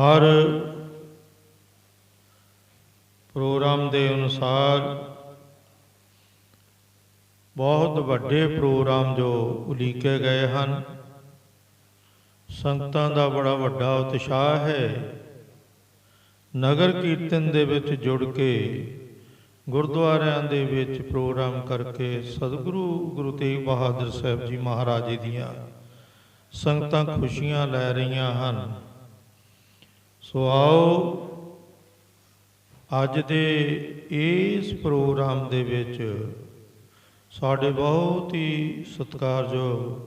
ਹਰ programme ਦੇ ਅਨੁਸਾਰ ਬਹੁਤ ਵੱਡੇ ਪ੍ਰੋਗਰਾਮ ਜੋ ਉਲੀਕੇ ਗਏ ਹਨ, ਸੰਗਤਾਂ ਦਾ ਬੜਾ ਵੱਡਾ ਉਤਸ਼ਾਹ ਹੈ। ਨਗਰ ਕੀਰਤਨ ਦੇ ਵਿੱਚ ਜੁੜ ਕੇ, ਗੁਰਦੁਆਰਿਆਂ ਦੇ ਵਿੱਚ ਪ੍ਰੋਗਰਾਮ ਕਰਕੇ ਸਤਿਗੁਰੂ ਗੁਰੂ ਤੇਗ ਬਹਾਦਰ ਸਾਹਿਬ ਜੀ ਮਹਾਰਾਜ ਜੀ ਦੀਆਂ ਸੰਗਤਾਂ ਖੁਸ਼ੀਆਂ ਲੈ ਰਹੀਆਂ ਹਨ। ਸੋ ਆਓ, ਅੱਜ ਦੇ ਇਸ ਪ੍ਰੋਗਰਾਮ ਦੇ ਵਿੱਚ ਸਾਡੇ ਬਹੁਤ ਹੀ ਸਤਿਕਾਰਯੋਗ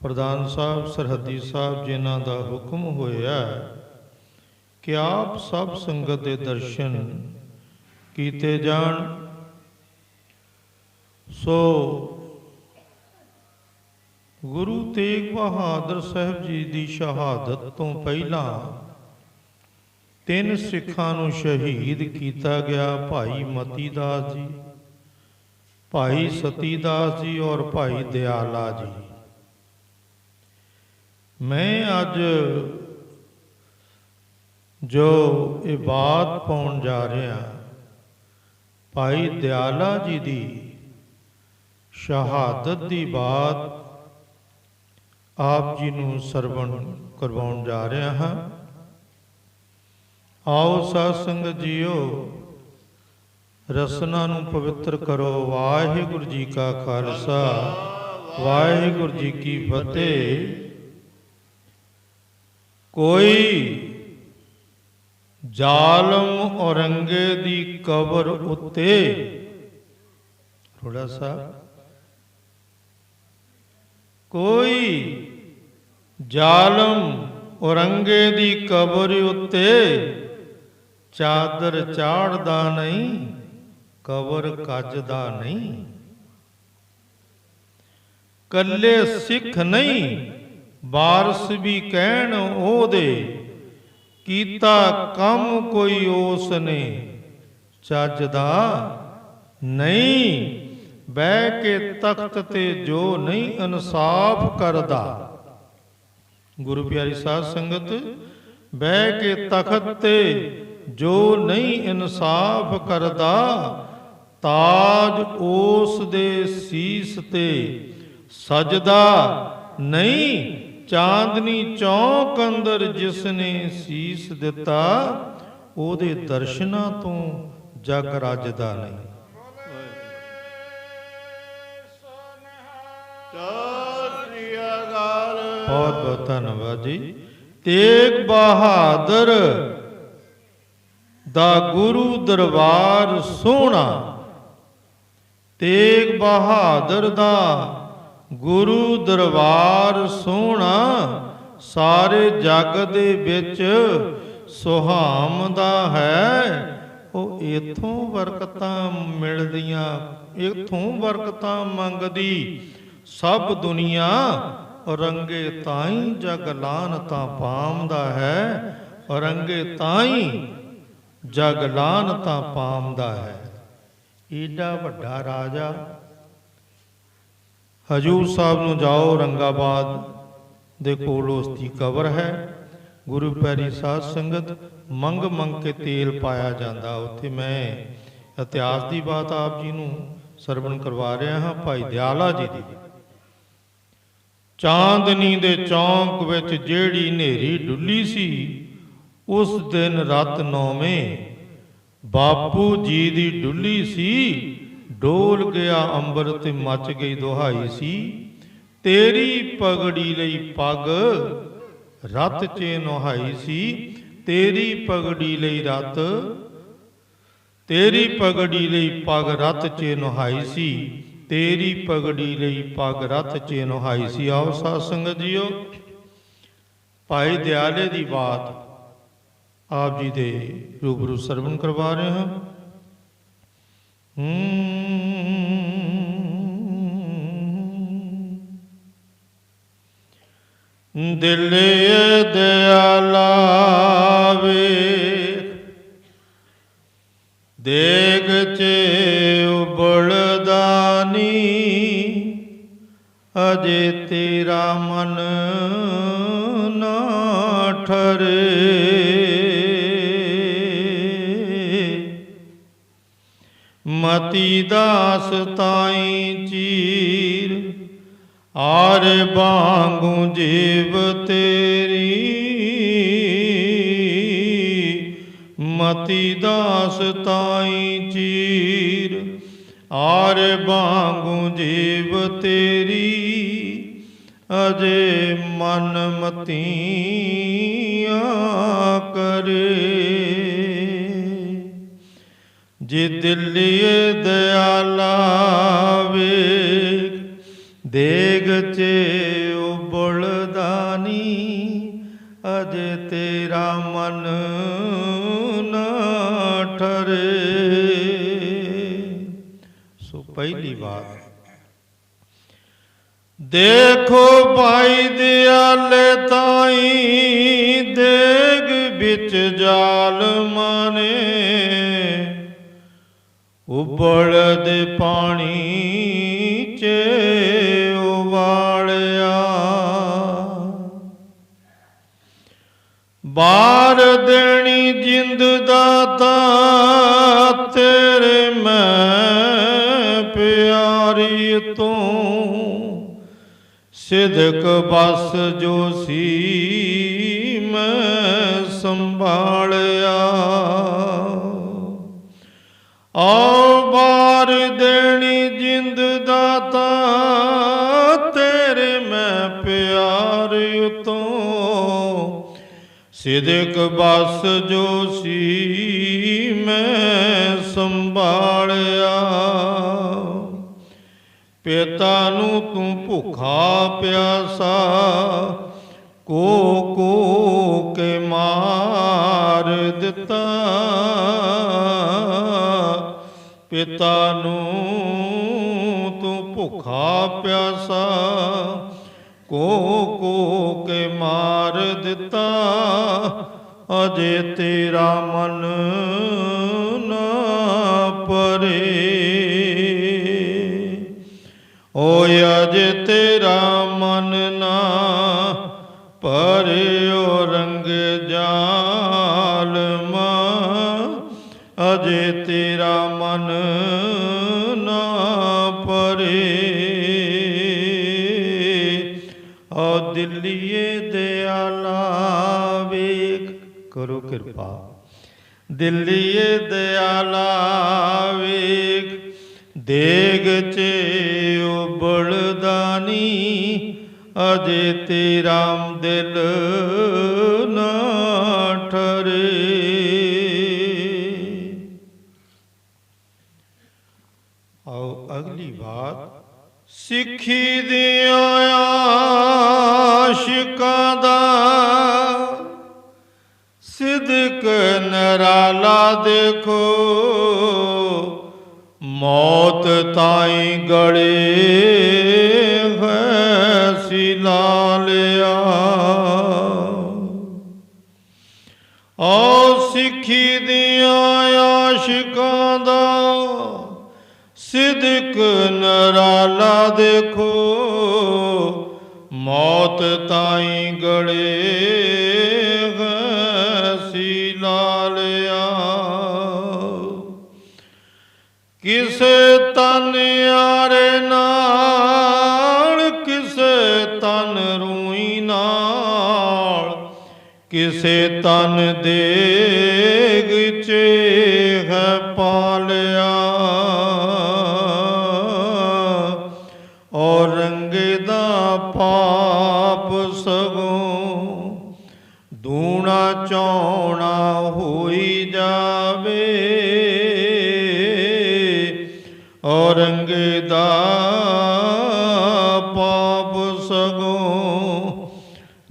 ਪ੍ਰਧਾਨ ਸਾਹਿਬ, ਸਰਹੱਦੀ ਸਾਹਿਬ ਜਿਨ੍ਹਾਂ ਦਾ ਹੁਕਮ ਹੋਇਆ ਕਿ ਆਪ ਸਭ ਸੰਗਤ ਦੇ ਦਰਸ਼ਨ ਕੀਤੇ ਜਾਣ। ਸੋ ਗੁਰੂ ਤੇਗ ਬਹਾਦਰ ਸਾਹਿਬ ਜੀ ਦੀ ਸ਼ਹਾਦਤ ਤੋਂ ਪਹਿਲਾਂ ਤਿੰਨ ਸਿੱਖਾਂ ਨੂੰ ਸ਼ਹੀਦ ਕੀਤਾ ਗਿਆ ਭਾਈ ਮਤੀ ਦਾਸ ਜੀ, ਭਾਈ ਸਤੀ ਦਾਸ ਜੀ ਔਰ ਭਾਈ ਦਿਆਲਾ ਜੀ। ਮੈਂ ਅੱਜ ਜੋ ਇਹ ਬਾਤ ਪਾਉਣ ਜਾ ਰਿਹਾ, ਭਾਈ ਦਿਆਲਾ ਜੀ ਦੀ ਸ਼ਹਾਦਤ ਦੀ ਬਾਤ ਆਪ ਜੀ ਨੂੰ ਸਰਵਣ ਕਰਵਾਉਣ ਜਾ ਰਿਹਾ ਹਾਂ। ਆਓ ਸਾਧ ਸੰਗਤ ਜੀਓ, ਰਸਨਾ ਨੂੰ ਪਵਿੱਤਰ ਕਰੋ। ਵਾਹਿਗੁਰੂ ਜੀ ਕਾ ਖਾਲਸਾ, ਵਾਹਿਗੁਰੂ ਜੀ ਕੀ ਫਤਿਹ। ਕੋਈ ਜ਼ਾਲਮ ਔਰੰਗੇ ਦੀ ਕਬਰ ਉੱਤੇ ਥੋੜਾ ਸਾ ਕੋਈ ਜ਼ਾਲਮ ਔਰੰਗੇ ਦੀ ਕਬਰ ਉੱਤੇ ਚਾਦਰ ਚਾੜਦਾ ਨਹੀਂ, ਕਬਰ ਕੱਜਦਾ ਨਹੀਂ। ਕੱਲੇ ਸਿੱਖ ਨਹੀਂ ਬਾਰਸ ਵੀ ਕਹਿਣ ਉਹਦੇ, ਕੀਤਾ ਕੰਮ ਕੋਈ ਉਸ ਨੇ, ਚੱਜਦਾ ਨਹੀਂ। ਬਹਿ ਕੇ ਤਖਤ ਤੇ ਜੋ ਨਹੀਂ ਇਨਸਾਫ ਕਰਦਾ। ਗੁਰੂ ਪਿਆਰੀ ਸਾਧ ਸੰਗਤ, ਬਹਿ ਕੇ ਤਖਤ ਤੇ ਜੋ ਨਹੀਂ ਇਨਸਾਫ ਕਰਦਾ, ਤਾਜ ਉਸ ਦੇ ਸੀਸ ਤੇ ਸਜਦਾ ਨਹੀਂ, ਚਾਂਦਨੀ ਚੌਕ ਅੰਦਰ ਜਿਸ ਨੇ ਸੀਸ ਦਿੱਤਾ, ਉਹਦੇ ਦਰਸ਼ਨਾਂ ਤੋਂ ਜਗ ਰੱਜਦਾ ਨਹੀਂ। ਬਹੁਤ ਬਹੁਤ ਧੰਨਵਾਦ ਜੀ। ਤੇਗ ਬਹਾਦਰ ਦਾ ਗੁਰੂ ਦਰਬਾਰ ਸੋਹਣਾ। ਤੇਗ ਬਹਾਦਰ ਦਾ ਗੁਰੂ ਦਰਬਾਰ ਸੋਹਣਾ। ਸਾਰੇ ਜਗ ਦੇ ਵਿੱਚ ਸੁਹਾਮਦਾ ਹੈ। ਉਹ ਇਥੋਂ ਬਰਕਤਾਂ ਮਿਲਦੀਆਂ, ਇਥੋਂ ਬਰਕਤਾਂ ਮੰਗਦੀ। ਸਭ ਦੁਨੀਆ ਰੰਗੇ ਤਾਈ ਜਗ ਲਾਨ ਤਾਂ ਪਾਮਦਾ ਹੈ ਰੰਗੇ ਤਾਈ ਜਗ ਲਾਨ ਤਾਂ ਪਾਮਦਾ ਹੈ। ਏਡਾ ਵੱਡਾ ਰਾਜਾ, ਹਜੂਰ ਸਾਹਿਬ ਨੂੰ ਜਾਓ, ਰੰਗਾਬਾਦ ਦੇ ਕੋਲ ਉਸ ਦੀ ਕਬਰ ਹੈ। ਗੁਰੂ ਪੈਰੀ ਸਾਧ ਸੰਗਤ ਮੰਗ ਮੰਗ ਕੇ ਤੇਲ ਪਾਇਆ ਜਾਂਦਾ ਉੱਥੇ। ਮੈਂ ਇਤਿਹਾਸ ਦੀ ਬਾਤ ਆਪ ਜੀ ਨੂੰ ਸਰਵਣ ਕਰਵਾ ਰਿਹਾ ਹਾਂ, ਭਾਈ ਦਿਆਲਾ ਜੀ ਦੀ। ਚਾਂਦਨੀ ਦੇ ਚੌਂਕ ਵਿੱਚ ਜਿਹੜੀ ਹਨੇਰੀ ਡੁੱਲੀ ਸੀ, ਉਸ ਦਿਨ ਰਤ ਨੌਵੇਂ ਬਾਪੂ ਜੀ ਦੀ ਡੁੱਲੀ ਸੀ, ਡੋਲ ਗਿਆ ਅੰਬਰ ਤੇ ਮਚ ਗਈ ਦੁਹਾਈ ਸੀ, ਤੇਰੀ ਪਗੜੀ ਲਈ ਪੱਗ ਰਤ ਚੇ ਨੁਹਾਈ ਸੀ, ਤੇਰੀ ਪਗੜੀ ਲਈ ਰਤ, ਤੇਰੀ ਪਗੜੀ ਲਈ ਪੱਗ ਰਤ ਚੇ ਨੁਹਾਈ ਸੀ ਤੇਰੀ ਪਗੜੀ ਲਈ ਪੱਗ ਰਤ ਚੇ ਨੁਹਾਈ ਸੀ। ਆਓ ਸਾਧ ਸੰਗਤ ਜੀਓ, ਭਾਈ ਦਿਆਲੇ ਦੀ ਬਾਤ ਆਪ ਜੀ ਦੇ ਰੂਬਰੂ ਸਰਵਣ ਕਰਵਾ ਰਹੇ ਹਾਂ। ਹੂੰ। ਦਿਲੇ ਦਿਆਲਾ ਵੇ ਮਨ ਨਾ ਠਰੇ। ਮਤੀ ਦਾਸ ਤਾਈ ਚੀਰ ਆਰ ਬਾਗੂ ਜੀਵ ਤੇਰੀ। ਮਤੀ ਦਾਸ ਤਾਈ ਚੀਰ ਆਰ ਬਾਗੂ ਜੀਵ ਤੇਰੀ। ਅਜੇ ਮਨ ਮਤੀਆਂ ਕਰੇ। ਜੇ ਦਿੱਲੀਏ ਦਿਆਲਾ ਵੇਖ, ਦੇਗ ਚੇ ਉਬਲਦਾਨੀ ਅਜੇ ਤੇਰਾ ਮਨ ਨਾ ਠਰੇ। ਸੋ ਪਹਿਲੀ ਵਾਰ ਦੇਖੋ ਭਾਈ ਦਿਆਲੇ ਤਾਈ, ਦੇਗ ਵਿੱਚ ਜਾਲ ਮਾਨੇ। ਉਬਲਦੇ ਪਾਣੀ ਚ ਉਵਾਲਿਆ ਬਾਰ ਦੇਣੀ ਜਿੰਦ ਦਾਤਾ ਸਿਦਕ ਬਸ ਜੋ ਸੀ ਮੈਂ ਸੰਭਾਲਿਆ। ਆਓ ਬਾਰ ਦੇਣੀ ਜਿੰਦ ਦਾਤਾ, ਤੇਰੇ ਮੈਂ ਪਿਆਰ ਉਤੋਂ। ਸਿਦਕ ਬਸ ਜੋ ਸੀ ਮੈਂ ਸੰਭਾਲਿਆ। ਪਿਤਾ ਨੂੰ ਤੂੰ ਭੁੱਖਾ ਪਿਆਸਾ, ਕੋ ਕੋ ਕੇ ਮਾਰ ਦਿੱਤਾ। ਪਿਤਾ ਨੂੰ ਤੂੰ ਭੁੱਖਾ ਪਿਆਸਾ, ਕੋ ਕੋ ਕੇ ਮਾਰ ਦਿੱਤਾ। ਅਜੇ ਤੇਰਾ ਮਨ ਅਜੇ ਤੇਰਾ ਮਨ ਨਾ ਪਰਿਓ ਰੰਗ ਜਾਲਮਾ ਅਜੇ ਤੇਰਾ ਮਨ ਨਾ ਪਰੇ ਔ ਦਿੱਲੀਏ ਦਿਆਲਾ ਵੇਖ, ਕਰੋ ਕਿਰਪਾ। ਦਿੱਲੀਏ ਦਿਆਲਾ ਵੇਖ, ਦੇਗ ਚ ਅਜੇ ਤੇਰਾ ਦਿਲ ਨਾ ਠਰੇ। ਆਓ ਅਗਲੀ ਬਾਤ। ਸਿੱਖੀ ਦੀਆਂ ਆਸ਼ਿਕਾਂ ਦਾ ਸਿਦਕ ਨਰਾਲਾ ਦੇਖੋ। ਮੌਤ ਤਾਈ ਗਲੇ ਆਓ ਸਿੱਖੀ ਦੀਆਂ ਆਸ਼ਿਕਾਂ ਦਾ ਸਿਦਕ ਨਰਾਲਾ ਦੇਖੋ, ਮੌਤ ਤਾਈ ਗੜੇ ਸੀ ਲਾਲਿਆ ਕਿਸੇ ਤਨ ਯਾਰੇ ਨਾਲ ਕਿਸੇ ਤਨ ਦੇਗ ਚ ਹੈ ਪਾਲਿਆ। ਔਰੰਗ ਦਾ ਪਾਪ ਸਗੋਂ ਦੂਣਾ ਚੌਣਾ ਹੋਈ ਜਾਵੇ। ਔਰੰਗ ਦਾ ਪਾਪ ਸਗੋਂ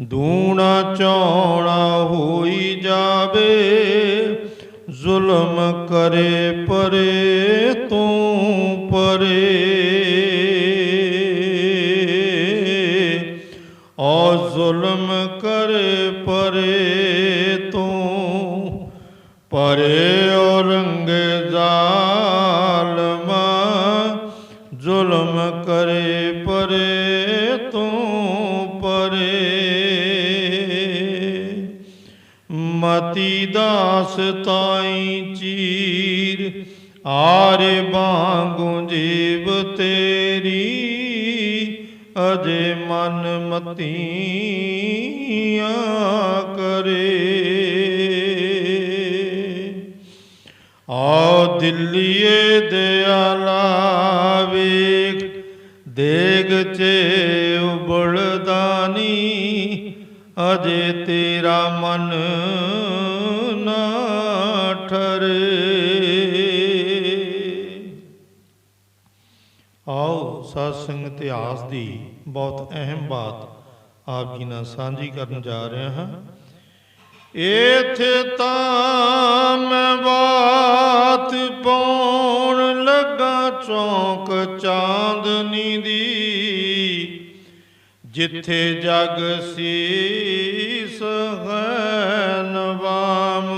ਦੂ ਚੌਣਾ ਹੋਈ ਜਾਵੇ ਜ਼ੁਲਮ ਕਰੇ ਪਰੇ ਮਤੀ ਦਾਸ ਤਾਈ ਚੀਰ, ਆਰੇ ਬਾਂਗੂ ਜੀਵ ਤੇਰੀ, ਅਜੇ ਮਨ ਮਤੀਆਂ ਕਰੇ। ਆ ਦਿੱਲੀਏ ਦਿਆਲਾ ਵੇਖ, ਦੇਗ ਚੇ ਉਬਲਦਾਨੀ ਅਜੇ ਤੇਰਾ ਮਨ ਆਓ ਇਤਿਹਾਸ ਦੀ ਬਹੁਤ ਅਹਿਮ ਬਾਤ ਆਪ ਜੀ ਨਾਲ ਸਾਂਝੀ ਕਰਨ ਜਾ ਰਿਹਾ ਹਾਂ। ਇਥੇ ਤਾਂ ਮੈਂ ਬਾਤ ਪਾਉਣ ਲੱਗਾ, ਚੌਂਕ ਚਾਂਦਨੀ ਦੀ। ਜਿੱਥੇ ਜਗ ਸੀਸ ਹੈ ਨਵਾਮ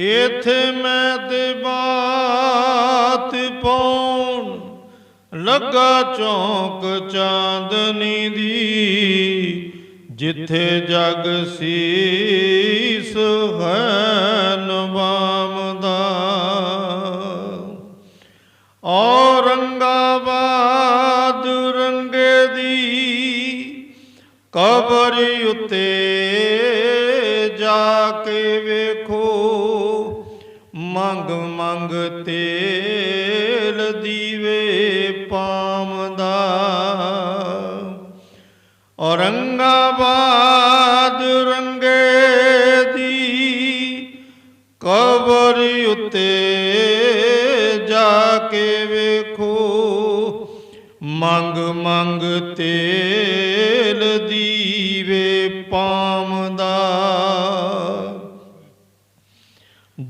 ਇਥੇ ਮੈਂ ਤੇ ਬਾਤ ਪਾਉਣ ਲੱਗਾ ਚੌਂਕ ਚਾਂਦਨੀ ਦੀ, ਜਿੱਥੇ ਜਗ ਸੀਸ ਹੈ ਨਵਾਮ ਦਾ। ਔਰੰਗਾਬਾਦ ਰੰਗੇ ਦੀ ਕਬਰ ਉਤੇ ਜਾ ਕੇ ਵੇਖੋ ਮੰਗ ਮੰਗ ਤੇਲ ਦੀਵੇ ਪਾਮਦਾ ਔਰੰਗਾਬਾਦ ਰੰਗੇ ਦੀ ਕਬਰ ਉਤੇ ਜਾ ਕੇ ਵੇਖੋ। ਮੰਗ ਮੰਗ ਤੇਲ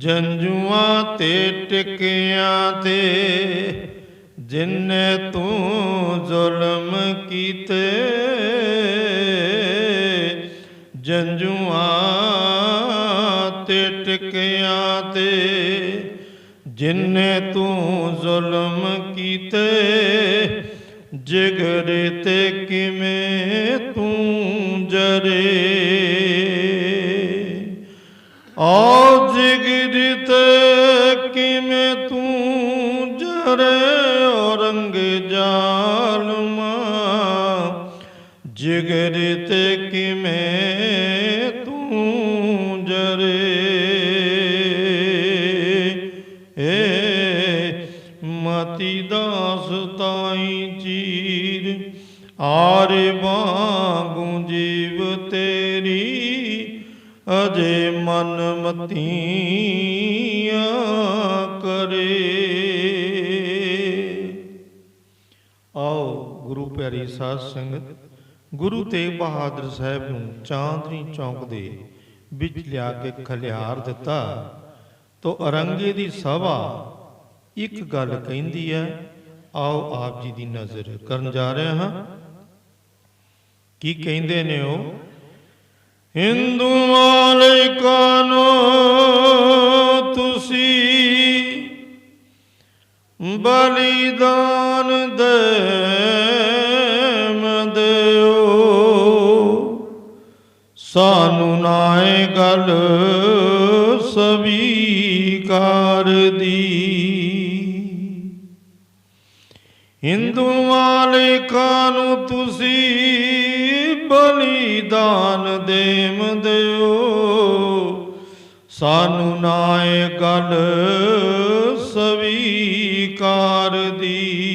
ਜੰਜੂਆਂ ਤੇ ਟਿਕਿਆਂ ਤੇ, ਜਿੰਨੇ ਤੂੰ ਜ਼ੁਲਮ ਕੀਤੇ, ਜੰਜੂਆਂ ਤੇ ਟਿਕਿਆਂ ਤੇ, ਜਿੰਨੇ ਤੂੰ ਜ਼ੁਲਮ ਕੀਤੇ, ਜਿਗਰੇ ਤੇ ਕਿਵੇਂ ਤੂੰ ਜਰੇ। ਆ ਮਤੀ ਦਾਸ ਤਾਈ ਚੀਰ ਆਰੇ ਵਾਂਗੂ ਜੀਵ ਤੇਰੀ, ਅਜੇ ਮਨ ਮਤੀਆਂ ਕਰੇ। ਆਓ ਗੁਰੂ ਪਿਆਰੀ ਸਾਧ ਸੰਗਤ, ਗੁਰੂ ਤੇਗ ਬਹਾਦਰ ਸਾਹਿਬ ਨੂੰ ਚਾਂਦਨੀ ਚੌਂਕ ਦੇ ਵਿੱਚ ਲਿਆ ਕੇ ਖਲਿਆਰ ਦਿੱਤਾ। ਤੋ ਅਰੰਗੇ ਦੀ ਸਭਾ ਇੱਕ ਗੱਲ ਕਹਿੰਦੀ ਹੈ, ਆਓ ਆਪ ਜੀ ਦੀ ਨਜ਼ਰ ਕਰਨ ਜਾ ਰਹੇ ਹਾਂ। ਕੀ ਕਹਿੰਦੇ ਨੇ ਉਹ? ਹਿੰਦੂ ਮਾਲਿਕਾਂ ਨੂੰ ਤੁਸੀਂ ਬਲੀਦਾਨ ਦੇ ਦਿਓ। ਸਾਨੂੰ ਨਾਏ ਗੱਲ ਸਵੀ ਦੀ। ਹਿੰਦੂ ਮਾਲਿਕਾਂ ਨੂੰ ਤੁਸੀਂ ਬਲੀਦਾਨ ਦੇਮ ਦਿਓ। ਸਾਨੂੰ ਨਾਏ ਗੱਲ ਸਵੀਕਾਰ ਦੀ।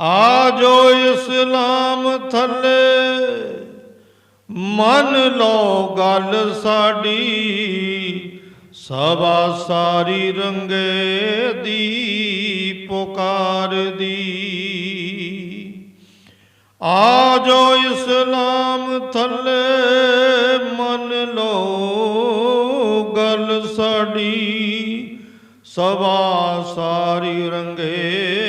ਆ ਜੋ ਇਸਲਾਮ ਥੱਲੇ ਮੰਨ ਲਓ ਗੱਲ ਸਾਡੀ, ਸਭਾ ਸਾਰੀ ਰੰਗੇ ਦੀ, ਪੁਕਾਰ ਦੀ। ਆ ਜੋ ਇਸਲਾਮ ਥੱਲੇ, ਮੰਨ ਲਓ ਗੱਲ ਸਾਡੀ, ਸਭਾ ਸਾਰੀ ਰੰਗੇ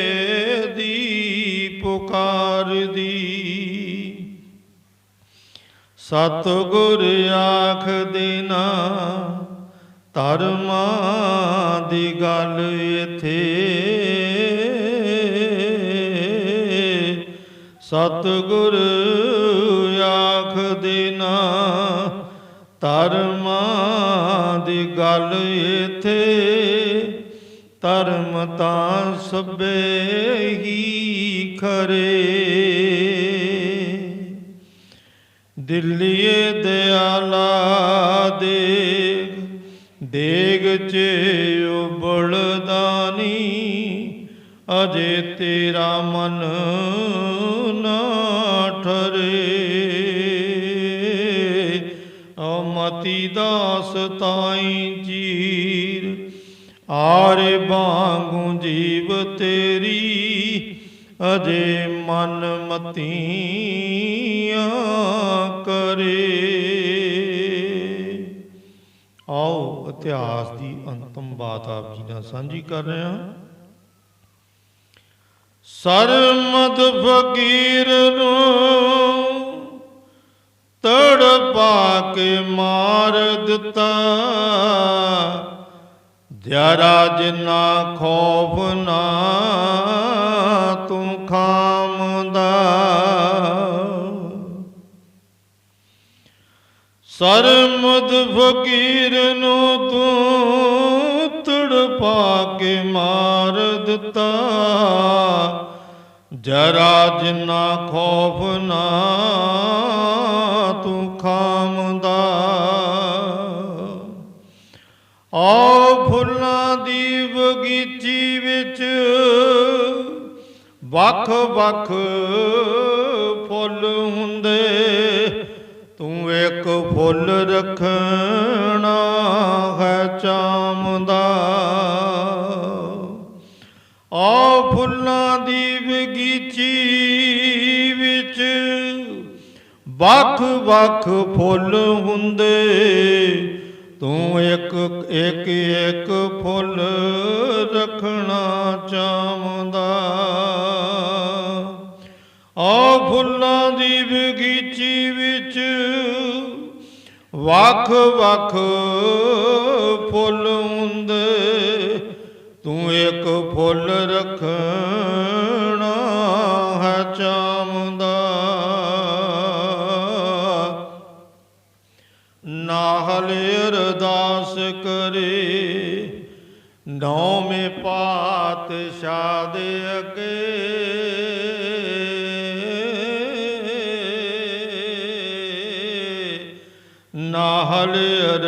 ਸਤਿਗੁਰ ਆਖ ਦੇਨਾ, ਧਰਮਾਂ ਦੀ ਗੱਲ ਇਥੇ। ਸਤਿਗੁਰ ਆਖ ਦੇਨਾ, ਧਰਮਾਂ ਦੀ ਗੱਲ ਏਥੇ ਧਰਮ ਤਾਂ ਸਭੇ ਹੀ ਖਰੇ। ਦਿੱਲੀਏ ਦਿਆਲਾ ਦੇਗ ਦੇਗ ਚ ਉਬਲਦਾਨੀ ਅਜੇ ਤੇਰਾ ਮਨ ਨਾ ਠਰੇ। ਓ ਮਤੀ ਦਾਸ ਤਾਈ ਜੀਰ, ਆਰੇ ਬਾਂਗੂ ਜੀਵ ਤੇਰੀ, ਅਜੇ ਮਨ ਮਤੀ ਮਤੀਆਂ ਕਰੇ। ਆਓ ਇਤਿਹਾਸ ਦੀ ਅੰਤਮ ਬਾਤ ਆਪ ਜੀ ਨਾਲ ਸਾਂਝੀ ਕਰ ਰਹੇ ਹਾਂ। ਸਰਮਦ ਫਕੀਰ ਨੂੰ ਤੜਪਾ ਕੇ ਮਾਰ ਦਿੱਤਾ। ਜਰਾ ਜਿਨਾ ਖੌਫ ਨਾ ਤੂੰ ਖਾਮ ਸਰਮਦ ਫਕੀਰ ਨੂੰ ਤੂੰ ਤੜਪਾ ਕੇ ਮਾਰ ਦਿੱਤਾ। ਜਰਾ ਜਿੰਨਾ ਖੌਫ ਨਾ ਤੂੰ ਖਾਮਦਾ। ਆਓ ਫੁੱਲਾਂ ਦੀ ਬਗੀਚੀ ਵਿੱਚ ਵੱਖ ਵੱਖ ਫੁੱਲ ਹੁੰਦੇ। ਇੱਕ ਫੁੱਲ ਰੱਖਣਾ ਹੈ ਚਾਮਦਾ। ਆ ਫੁੱਲਾਂ ਦੀ ਬਗੀਚੀ ਵਿੱਚ ਵੱਖ ਵੱਖ ਫੁੱਲ ਹੁੰਦੇ। ਤੂੰ ਇੱਕ ਇੱਕ ਇੱਕ ਫੁੱਲ ਰੱਖਣਾ ਚਾਹੁੰਦਾ ਆ ਫੁੱਲਾਂ ਦੀ ਬਗੀਚੀ ਵੱਖ ਵੱਖ ਫੁੱਲ ਹੁੰਦੇ, ਤੂੰ ਇੱਕ ਫੁੱਲ ਰੱਖਣਾ ਹੈ ਚਾਹੁੰਦਾ। ਨਾਹਲ ਅਰਦਾਸ ਕਰੇ, ਨੌਵੇਂ ਪਾਤਸ਼ਾਹ ਦੇ ਅੱਗੇ। ਨਾਹਲ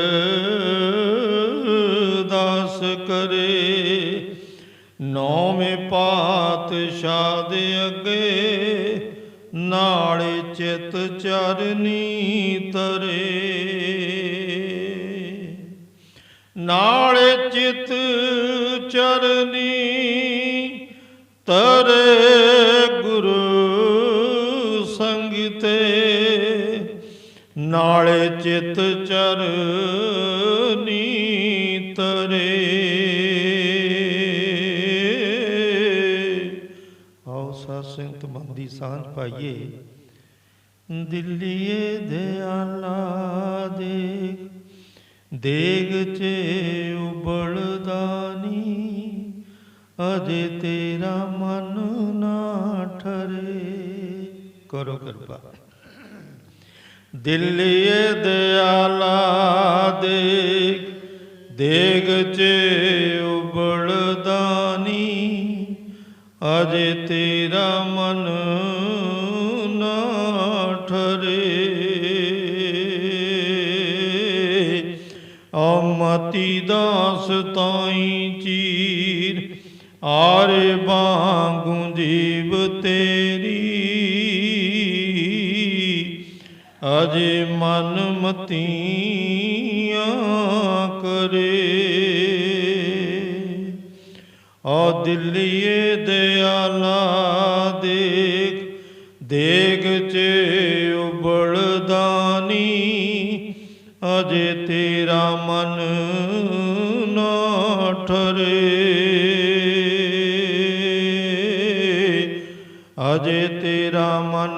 ਅਰਦਾਸ ਕਰੇ। ਨੌਵੇਂ ਪਾਤਸ਼ਾਹ ਦੇ ਅੱਗੇ ਨਾਲੇ ਚਿਤ ਚਰਨੀ ਤਰੇ ਨਾਲ ਚਿਤ ਚਿਤ ਚਰਨੀ ਤਰੇ। ਆਓ ਸਾਧ ਸੰਗਤ ਮਨ ਦੀ ਸਾਂਝ ਪਾਈਏ। ਦਿੱਲੀਏ ਦਿਆਲਾ ਦੇ ਦੇਗ ਚ ਉਬਲਦਾਨੀ ਅਜੇ ਤੇਰਾ ਮਨ ਨਾ ਠਰੇ। ਕਰੋ ਕਿਰਪਾ। ਦਿੱਲੀਏ ਦਿਆਲਾ ਦੇਖ ਦੇਗ ਚ ਉਬਲਦਾਨੀ ਅਜੇ ਤੇਰਾ ਮਨ ਨਾ ਠਰੇ। ਅਮਤੀ ਦਾਸ ਤਾਈ ਮਤੀਆਂ ਕਰੇ। ਆ ਦਿੱਲੀਏ ਦਿਆਲਾ ਦੇਖ ਦੇਗ ਚ ਉਬਲਦਾਨੀ ਅਜੇ ਤੇਰਾ ਮਨ ਨਾ ਠਰੇ। ਅਜੇ ਤੇਰਾ ਮਨ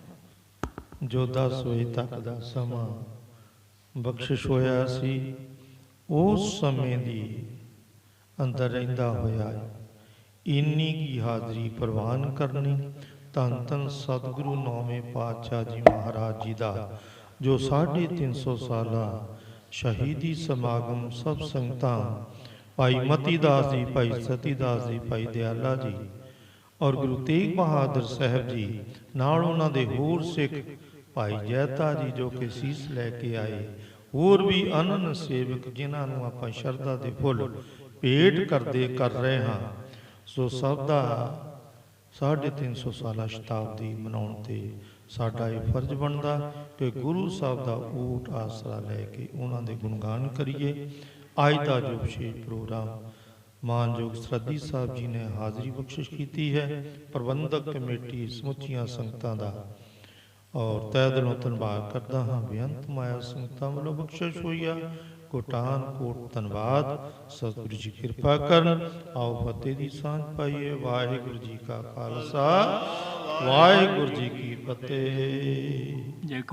ਜੋ 10 ਵਜੇ ਤੱਕ ਦਾ ਸਮਾਂ ਬਖਸ਼ਿਸ਼ ਹੋਇਆ ਸੀ, ਉਸ ਸਮੇਂ ਦੀ ਅੰਦਰ ਰਹਿੰਦਾ ਹੋਇਆ ਇੰਨੀ ਕੀ ਹਾਜ਼ਰੀ ਪ੍ਰਵਾਨ ਕਰਨੀ, ਧੰਨ ਧੰਨ ਸਤਿਗੁਰੂ ਨੌਵੇਂ ਪਾਤਸ਼ਾਹ ਜੀ ਮਹਾਰਾਜ ਜੀ ਦਾ, ਜੋ 350 ਸਾਲਾ ਸ਼ਹੀਦੀ ਸਮਾਗਮ ਸਭ ਸੰਗਤਾਂ, ਭਾਈ ਮਤੀ ਦਾਸ ਜੀ, ਭਾਈ ਸਤੀ ਦਾਸ ਜੀ, ਭਾਈ ਦਿਆਲਾ ਜੀ ਔਰ ਗੁਰੂ ਤੇਗ ਬਹਾਦਰ ਸਾਹਿਬ ਜੀ, ਨਾਲ ਉਹਨਾਂ ਦੇ ਹੋਰ ਸਿੱਖ ਭਾਈ ਜੈਤਾ ਜੀ ਜੋ ਕਿ ਸੀਸ ਲੈ ਕੇ ਆਏ। ਹੋਰ ਵੀ ਅਨੰਨ ਸੇਵਕ ਜਿਨ੍ਹਾਂ ਨੂੰ ਆਪਾਂ ਸ਼ਰਧਾ ਦੇ ਫੁੱਲ ਭੇਟ ਕਰਦੇ ਕਰ ਰਹੇ ਹਾਂ। ਸੋ ਸਭ ਦਾ 350 ਸਾਲਾ ਸ਼ਤਾਬਦੀ ਮਨਾਉਣ ਤੇ ਸਾਡਾ ਇਹ ਫਰਜ਼ ਬਣਦਾ ਕਿ ਗੁਰੂ ਸਾਹਿਬ ਦਾ ਊਟ ਆਸਰਾ ਲੈ ਕੇ ਉਹਨਾਂ ਦੇ ਗੁਣਗਾਨ ਕਰੀਏ। ਅੱਜ ਦਾ ਜੋ ਵਿਸ਼ੇਸ਼ ਪ੍ਰੋਗਰਾਮ। ਮਾਨਯੋਗ ਸਰਦੀ ਸਾਹਿਬ ਜੀ ਨੇ ਹਾਜ਼ਰੀ ਬਖਸ਼ਿਸ਼ ਕੀਤੀ ਹੈ। ਪ੍ਰਬੰਧਕ ਕਮੇਟੀ ਸਮੁੱਚੀਆਂ ਸੰਗਤਾਂ ਦਾ ਔਰ ਤਹਿ ਦਿਲੋਂ ਧੰਨਵਾਦ ਕਰਦਾ ਹਾਂ। ਬੇਅੰਤ ਮਾਇਆ ਸੰਗਤਾਂ ਵੱਲੋਂ ਬਖਸ਼ਿਸ਼ ਹੋਈ ਆ। ਕੋਟਾਨ ਕੋਟ ਧੰਨਵਾਦ। ਸਤਿਗੁਰੂ ਜੀ ਕਿਰਪਾ ਕਰਨ। ਆਓ ਫਤਿਹ ਦੀ ਸਾਂਝ ਪਾਈਏ। ਵਾਹਿਗੁਰੂ ਜੀ ਕਾ ਖਾਲਸਾ। ਵਾਹਿਗੁਰੂ ਜੀ ਕੀ ਫਤਿਹ।